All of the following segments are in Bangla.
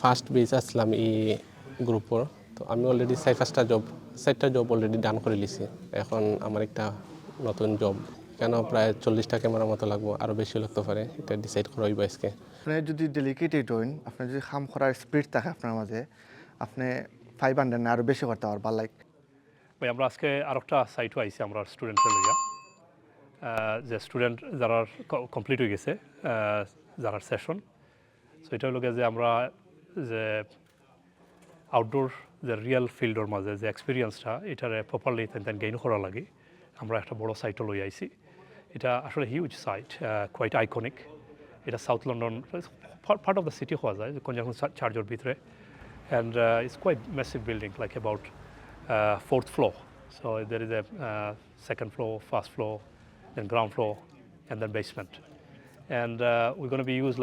ফার্স্ট বেজ আসলাম এই গ্রুপর তো আমি অলরেডি চাই পাঁচটা জব চারটা জব অলরেডি ডান করে লিছি এখন আমার একটা নতুন জব কেন? প্রায় চল্লিশটা ক্যামেরার মতো লাগবো আরও বেশি লাগতে পারে। এটা ডিসাইড করা হইব আজকে। আপনি যদি ডেলিকেটেড হইন আপনার যদি কাম করার স্পিড থাকে আপনার মাঝে আপনি ফাইভ হান্ড্রেড না আরও বেশি করতে পারবা লাইক ভাই আমরা আজকে আরেকটা সাইটও আইছি আমরা স্টুডেন্টের লইয়া। যে স্টুডেন্ট যারা কমপ্লিট হয়ে গেছে যারা সেশন সো এটা হলো যে আমরা যে আউটডোর যে রিয়েল ফিল্ডের মাঝে যে এক্সপিরিয়েন্সটা এটারে প্রপারলি তেন তেন গেইন করা লাগে আমরা একটা বড় সাইটও লই আইছি এটা আসলে হিউজ সাইট কোয়াইট আইকনিক এটা south London part of the city হওয়া যায় কনজাকশন চার্জের ভিতরে and it's quite massive building like about uh, fourth floor. So there is a uh, second floor, first floor, then ground floor, and then basement. And uh, we're going to be used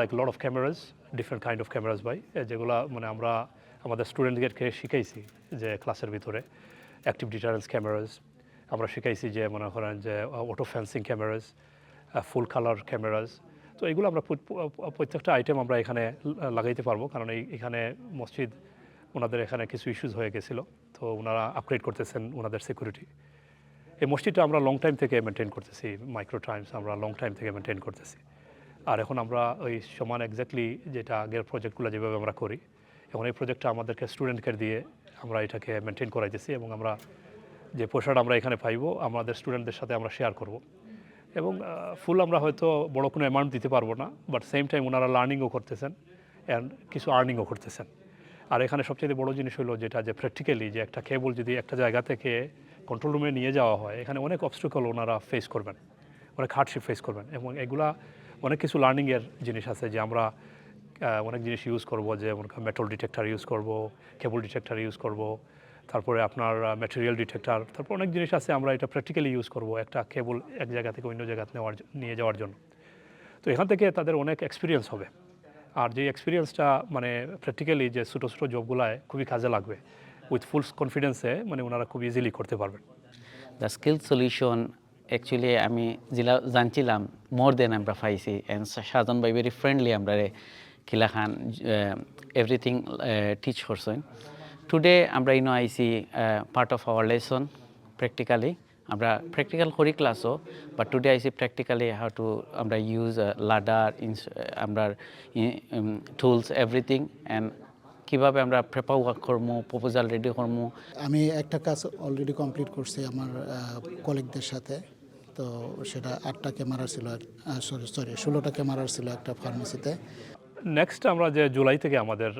like kind of cameras by যেগুলা মানে আমরা আমাদের স্টুডেন্টদেরকে শিখাইছি যে ক্লাসের ভিতরে। অ্যাক্টিভ ডিটারেন্স ক্যামেরাস আমরা শিখাইছি যে, মনে করেন যে auto fencing cameras full colour cameras তো এগুলো আমরা প্রত্যেকটা আইটেম আমরা এখানে লাগাইতে পারব। কারণ এই, এখানে মসজিদ, ওনাদের এখানে কিছু ইস্যুস হয়ে গেছিল। তো ওনারা আপগ্রেড করতেছেন ওনাদের সিকিউরিটি এই মসজিদটা আমরা লং টাইম থেকে মেনটেন করতেছি। মাইক্রো টাইমস আমরা লং টাইম থেকে মেনটেন করতেছি। আর এখন আমরা ওই সমান এক্স্যাক্টলি যেটা আগের প্রজেক্টগুলো যেভাবে আমরা করি, এখন এই প্রজেক্টটা আমাদেরকে স্টুডেন্টকে দিয়ে আমরা এটাকে মেনটেন করাইতেছি এবং আমরা যে পয়সাটা আমরা এখানে পাইবো, আমাদের স্টুডেন্টদের সাথে আমরা শেয়ার করব। এবং ফুল আমরা হয়তো বড় কোনো অ্যামাউন্ট দিতে পারব না বাট সেম টাইম ওনারা লার্নিংও করতেছেন অ্যান্ড কিছু আর্নিংও করতেছেন। আর এখানে সবচেয়ে বড় জিনিস হলো যেটা যে প্র্যাকটিক্যালি যে একটা কেবল যদি একটা জায়গা থেকে কন্ট্রোল রুমে নিয়ে যাওয়া হয়, এখানে অনেক অবস্ট্রিকল ওনারা ফেস করবেন, অনেক হার্ডশিপ ফেস করবেন এবং এগুলা অনেক কিছু লার্নিংয়ের জিনিস আছে যে আমরা অনেক জিনিস ইউজ করব যে মেটাল ডিটেক্টর ইউজ করব কেবল ডিটেক্টর ইউজ করব, তারপরে আপনার ম্যাটেরিয়াল ডিটেক্টর তারপর অনেক জিনিস আছে আমরা এটা প্র্যাকটিক্যালি ইউজ করব একটা কেবল এক জায়গা থেকে অন্য জায়গা নেওয়ার নিয়ে যাওয়ার জন্য। তো এখান থেকে তাদের অনেক এক্সপিরিয়েন্স হবে। আর যে এক্সপিরিয়েন্সটা মানে প্র্যাকটিক্যালি যে ছোটো ছোটো জবগুলায় খুবই কাজে লাগবে। উইথ ফুল কনফিডেন্সে মানে ওনারা খুব ইজিলি করতে পারবেন। দ্য স্কিল সলিউশন অ্যাকচুয়ালি আমি জিলা জানছিলাম মোর দেন আমরা পাইছি অ্যান্ড সাজন বাই ভেরি ফ্রেন্ডলি আমরা খিলা খান এভরিথিং টিচ করছেন। টুডে আমরা ইনো IC part of our lesson practically আমরা প্র্যাকটিক্যাল করি ক্লাসও but today IC practically how to আমরা ইউজ লাডার আমরা টুলস এভরিথিং অ্যান্ড কীভাবে আমরা প্রেপার ওয়ার্ক করব প্রপোজাল রেডি করব আমি একটা কাজ অলরেডি কমপ্লিট করছি আমার কলিগদের সাথে। তো সেটা আটটা ক্যামেরা ছিল সরি সরি ষোলোটা ক্যামেরা ছিল একটা ফার্মেসিতে নেক্সট আমরা যে জুলাই থেকে আমাদের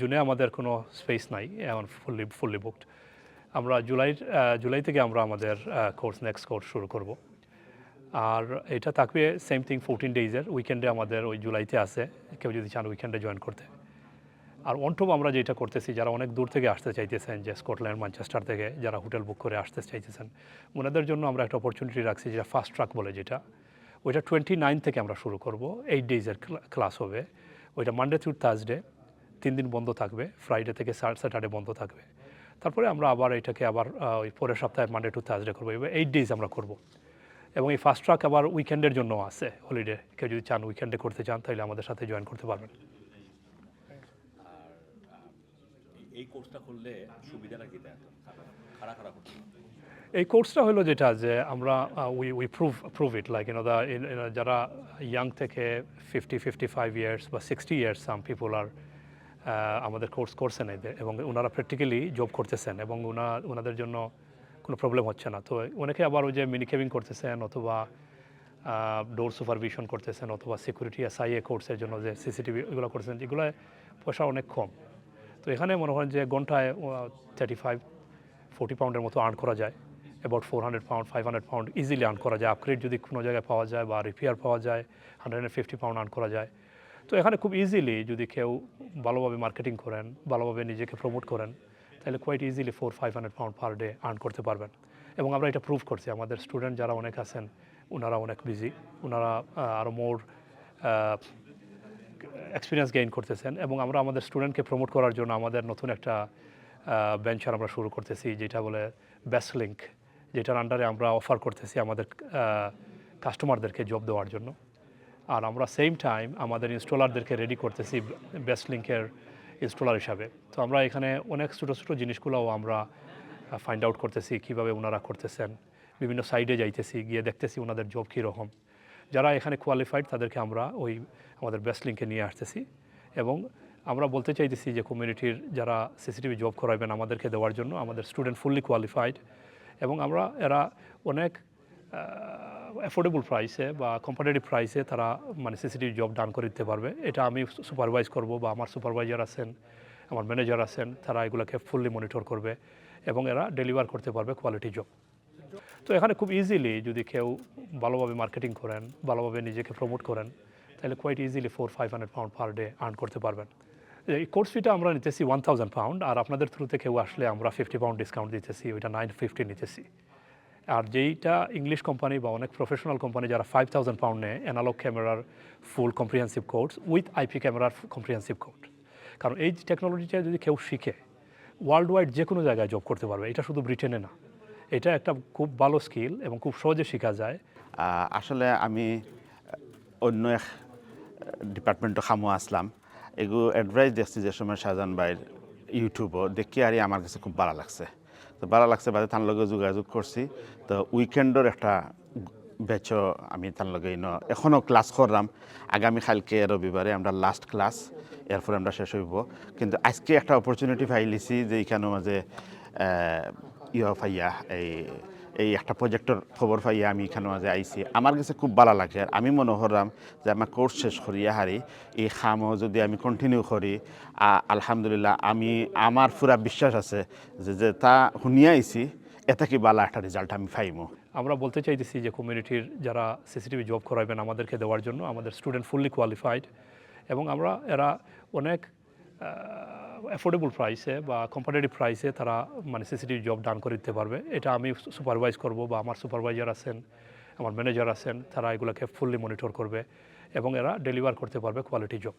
জুনে আমাদের কোনো স্পেস নাই, এখন ফুললি ফুললি বুকড আমরা জুলাই জুলাই থেকে আমরা আমাদের কোর্স নেক্সট কোর্স শুরু করব। আর এটা থাকবে সেম থিং ফোরটিন ডেইজের উইকেন্ডে আমাদের ওই জুলাইতে আছে। কেউ যদি চান উইকেন্ডে জয়েন করতে। আর অন্টম আমরা যেটা করতেছি, যারা অনেক দূর থেকে আসতে চাইতেছেন, যে স্কটল্যান্ড ম্যানচেস্টার থেকে যারা হোটেল বুক করে আসতে চাইতেছেন, ওনাদের জন্য আমরা একটা অপরচুনিটি রাখছি যেটা ফাস্ট ট্রাক বলে যেটা। ওইটা টোয়েন্টি নাইন থেকে আমরা শুরু করব এইট ডেইজের ক্লাস হবে। ওইটা মানডে থ্রু থার্সডে তিন দিন বন্ধ থাকবে ফ্রাইডে থেকে স্যাটারডে বন্ধ থাকবে। তারপরে আমরা আবার এটাকে আবার ওই পরের সপ্তাহে মানডে টু থার্সডে করব, এবার এইট ডেজ আমরা করব। এবং এই ফাস্ট ট্রাক আবার উইকেন্ডের জন্য আছে হলিডে কেউ যদি চান উইকেন্ডে করতে চান, তাহলে আমাদের সাথে জয়েন করতে পারবেন। এই কোর্সটা করলে সুবিধাটা কি এই কোর্সটা হলো যেটা যে আমরা we we prove prove it like you know the যারা ইয়াং থেকে ফিফটি ফিফটি ফাইভ ইয়ার্স বা সিক্সটি ইয়ার্স সাম পিপল আর আমাদের কোর্স করছেন এদের, এবং ওনারা প্র্যাকটিক্যালি জব করতেছেন, এবং ওনা ওনাদের জন্য কোনো প্রবলেম হচ্ছে না। তো অনেকে আবার ওই যে মিনি কেবিং করতেছেন, অথবা ডোর সুপারভিশন করতেছেন, অথবা সিকিউরিটি এসআইএ কোর্সের জন্য যে সিসিটিভি এগুলো করতেছেন যেগুলো পয়সা অনেক কম। তো এখানে মনে হয় যে ঘন্টায় থার্টি ফাইভ ফোর্টি পাউন্ডের মতো আর্ন করা যায়। About four hundred pound five hundred pound easily earn করা যায়। আপগ্রেড যদি কোনো জায়গায় পাওয়া যায় বা রিপেয়ার পাওয়া যায় hundred and fifty pound earn করা যায়। তো এখানে খুব ইজিলি যদি কেউ ভালোভাবে মার্কেটিং করেন, ভালোভাবে নিজেকে প্রমোট করেন, তাহলে quite easily four five hundred pound per day earn করতে পারবেন। এবং আমরা এটা প্রুভ করছি। আমাদের স্টুডেন্ট যারা অনেক আছেন ওনারা অনেক বিজি ওনারা আরও মোর এক্সপিরিয়েন্স গেইন করতেছেন এবং আমরা আমাদের স্টুডেন্টকে প্রমোট করার জন্য আমাদের নতুন একটা বেঞ্চার আমরা শুরু করতেছি, যেটা বলে বেস্ট লিঙ্ক যেটার আন্ডারে আমরা অফার করতেছি আমাদের কাস্টমারদেরকে জব দেওয়ার জন্য। আর আমরা সেম টাইম আমাদের ইনস্টলারদেরকে রেডি করতেছি বেস্ট লিঙ্কের ইনস্টলার হিসাবে। তো আমরা এখানে অনেক ছোটো ছোটো জিনিসগুলোও আমরা ফাইন্ড আউট করতেছি, কীভাবে ওনারা করতেছেন। বিভিন্ন সাইডে যাইতেছি, গিয়ে দেখতেছি ওনাদের জব কীরকম। যারা এখানে কোয়ালিফাইড তাদেরকে আমরা ওই আমাদের বেস্ট লিঙ্কে নিয়ে আসতেছি। এবং আমরা বলতে চাইতেছি যে কমিউনিটির যারা সিসিটিভি জব করাবেন আমাদেরকে দেওয়ার জন্য, আমাদের স্টুডেন্ট ফুললি কোয়ালিফাইড এবং আমরা এরা অনেক অ্যাফোর্ডেবল প্রাইসে বা কম্পারেটিভ প্রাইসে তারা মানে সিসিটিভি জব ডান করে দিতে পারবে। এটা আমি সুপারভাইজ করব বা আমার সুপারভাইজার আছেন, আমার ম্যানেজার আছেন, তারা এগুলোকে ফুললি মনিটর করবে এবং এরা ডেলিভার করতে পারবে কোয়ালিটি জব তো এখানে খুব ইজিলি যদি কেউ ভালোভাবে মার্কেটিং করেন, ভালোভাবে নিজেকে প্রমোট করেন, তাহলে quite easily four five hundred pound per day earn করতে পারবেন। এই কোর্স ফিটা আমরা নিতেছি ওয়ান থাউজেন্ড পাউন্ড আর আপনাদের থ্রুতে কেউ আসলে আমরা ফিফটি পাউন্ড ডিসকাউন্ট দিতেছি, ওইটা নাইন ফিফটি নিতেছি। আর যেইটা ইংলিশ কোম্পানি বা অনেক প্রফেশনাল কোম্পানি যারা ফাইভ থাউজেন্ড পাউন্ড নেয় অ্যানালগ ক্যামেরার full comprehensive course with IP ক্যামেরার কম্প্রিহেন্সিভ কোর্স কারণ এই টেকনোলজিটা যদি কেউ শিখে ওয়ার্ল্ড ওয়াইড যে কোনো জায়গায় জব করতে পারবে, এটা শুধু ব্রিটেনে না। এটা একটা খুব ভালো স্কিল এবং খুব সহজে শেখা যায়। আসলে আমি অন্য এক ডিপার্টমেন্টও খামো আসলাম। এগু অ্যাডভাইস দেখছি যে সময় শাহজাহান ভাইয়ের ইউটিউবও, দেখি আর আমার কাছে খুব ভালো লাগছে। তো ভালো লাগছে বাদে তার লগে যোগাযোগ করছি। তো উইকেন্ডর একটা ব্যাচও আমি তার লগে ইন এখনও ক্লাস করলাম। আগামী কালকে রবিবারে আমরা লাস্ট ক্লাস এরপরে আমরা শেষ হইব। কিন্তু আজকে একটা অপরচুনিটি পাইলিছি যে এখানেও মাঝে ইয়ে পাইয়া এই এই একটা প্রজেক্টর খবর পাইয়া আমি এখানে মাঝে আইছি। আমার কাছে খুব ভালো লাগে আর আমি মনে করলাম যে আমার কোর্স শেষ করিয়া হারি এই খামও যদি আমি কন্টিনিউ করি আলহামদুলিল্লাহ আমি আমার পুরা বিশ্বাস আছে যে যে তা শুনিয়া আইছি, এটা কি ভালো একটা রেজাল্ট আমি পাইমো। আমরা বলতে চাইতেছি যে কমিউনিটির যারা সিসিটিভি জব করাবেন আমাদেরকে দেওয়ার জন্য, আমাদের স্টুডেন্ট ফুললি কোয়ালিফাইড এবং আমরা, এরা অনেক অ্যাফোর্ডেবল প্রাইসে বা কম্পারেটিভ প্রাইসে তারা মানে সিসিটিভি জব ডান করে দিতে পারবে। এটা আমি সুপারভাইজ করব বা আমার সুপারভাইজার আছেন, আমার ম্যানেজার আছেন, তারা এগুলোকে ফুললি মনিটর করবে এবং এরা ডেলিভার করতে পারবে কোয়ালিটি জব